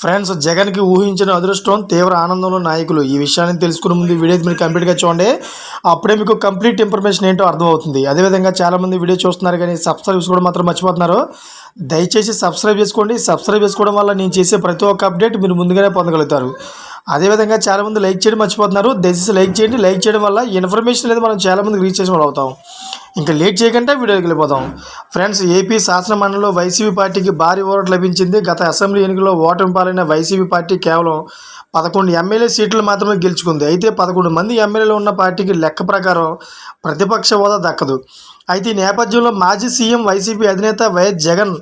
Friends జగన్కి ఊహించిన అదృష్టం తీవ్ర ఆనందంలో నాయకులు. ఈ విషయాన్ని తెలుసుకునే ముందు వీడియో మీరు కంప్లీట్గా చూడండి. అప్పుడే మీకు కంప్లీట్ ఇన్ఫర్మేషన్ ఏంటో అర్థమవుతుంది. అదేవిధంగా చాలామంది వీడియో చూస్తున్నారు కానీ సబ్స్క్రైబ్ కూడా మాత్రం మర్చిపోతున్నారు. దయచేసి సబ్స్క్రైబ్ చేసుకోండి. సబ్స్క్రైబ్ చేసుకోవడం వల్ల నేను చేసే ప్రతి ఒక్క అప్డేట్ మీరు ముందుగానే పొందగలుగుతారు. అదేవిధంగా చాలామంది లైక్ చేయడం మర్చిపోతున్నారు. దయచేసి లైక్ చేయండి. లైక్ చేయడం వల్ల ఇన్ఫర్మేషన్ అనేది మనం చాలామందికి రీచ్ చేసిన అవుతాం. ఇంకా లేట్ చేయకుండా వీడియోకి వెళ్ళిపోతాం ఫ్రెండ్స్ ఏపీ శాసనమండలిలో వైసీపీ పార్టీకి భారీ ఓటు లభించింది. గత అసెంబ్లీ ఎన్నికల్లో ఓటమి పాలైన వైసీపీ పార్టీ కేవలం పదకొండు ఎమ్మెల్యే సీట్లు మాత్రమే గెలుచుకుంది. అయితే పదకొండు మంది ఎమ్మెల్యేలు ఉన్న పార్టీకి లెక్క ప్రకారం ప్రతిపక్ష హోదా దక్కదు. అయితే ఈ నేపథ్యంలో మాజీ సీఎం వైసీపీ అధినేత వైఎస్ జగన్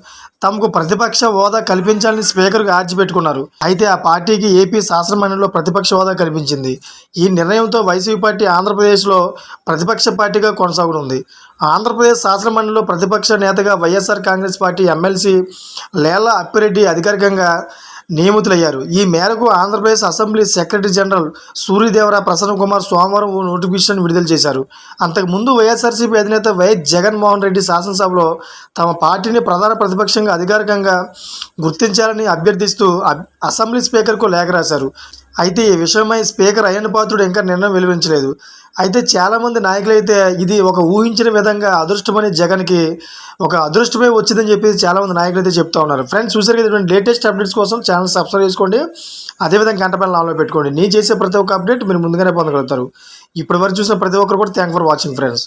తమకు ప్రతిపక్ష హోదా కల్పించాలని స్పీకర్కు ఆర్చి పెట్టుకున్నారు. అయితే ఆ పార్టీకి ఏపీ శాసనమండలిలో ప్రతిపక్ష హోదా కల్పించింది. ఈ నిర్ణయంతో వైసీపీ పార్టీ ఆంధ్రప్రదేశ్లో ప్రతిపక్ష పార్టీగా కొనసాగుతుంది ఆంధ్రప్రదేశ్ శాసనమండలిలో ప్రతిపక్ష నేతగా YSR Congress party MLC Lella Appireddy అధికారికంగా నియమితులయ్యారు. ఈ మేరకు Andhra Pradesh assembly secretary general Suryadevara Prasanna Kumar సోమవారం ఓ నోటిఫికేషన్ విడుదల చేశారు. అంతకుముందు వైఎస్ఆర్సీపీ అధినేత వైఎస్ జగన్మోహన్ రెడ్డి శాసనసభలో తమ పార్టీని ప్రధాన ప్రతిపక్షంగా అధికారికంగా గుర్తించాలని అభ్యర్థిస్తూ అసెంబ్లీ స్పీకర్కు లేఖ రాశారు. అయితే ఈ విషయమై స్పీకర్ అయ్యన్ పాత్రుడు ఇంకా నిర్ణయం వెలువరించలేదు. అయితే చాలామంది నాయకులు అయితే ఇది ఒక ఊహించిన విధంగా అదృష్టమని జగన్కి ఒక అదృష్టమే వచ్చిందని చెప్పేసి చాలామంది నాయకులు అయితే చెప్తా ఉన్నారు. ఫ్రెండ్స్ చూసారు కదా లేటెస్ట్ అప్డేట్స్ కోసం ఛానల్ సబ్స్క్రైబ్ చేసుకోండి. అదేవిధంగా గంట పైన ఆన్లో పెట్టుకోండి. నేను చేసే ప్రతి ఒక్క అప్డేట్ మీరు ముందుగానే పొందగలుగుతారు. ఇప్పటి వరకు చూసిన ప్రతి ఒక్కరు కూడా థ్యాంక్ ఫర్ వాచింగ్ ఫ్రెండ్స్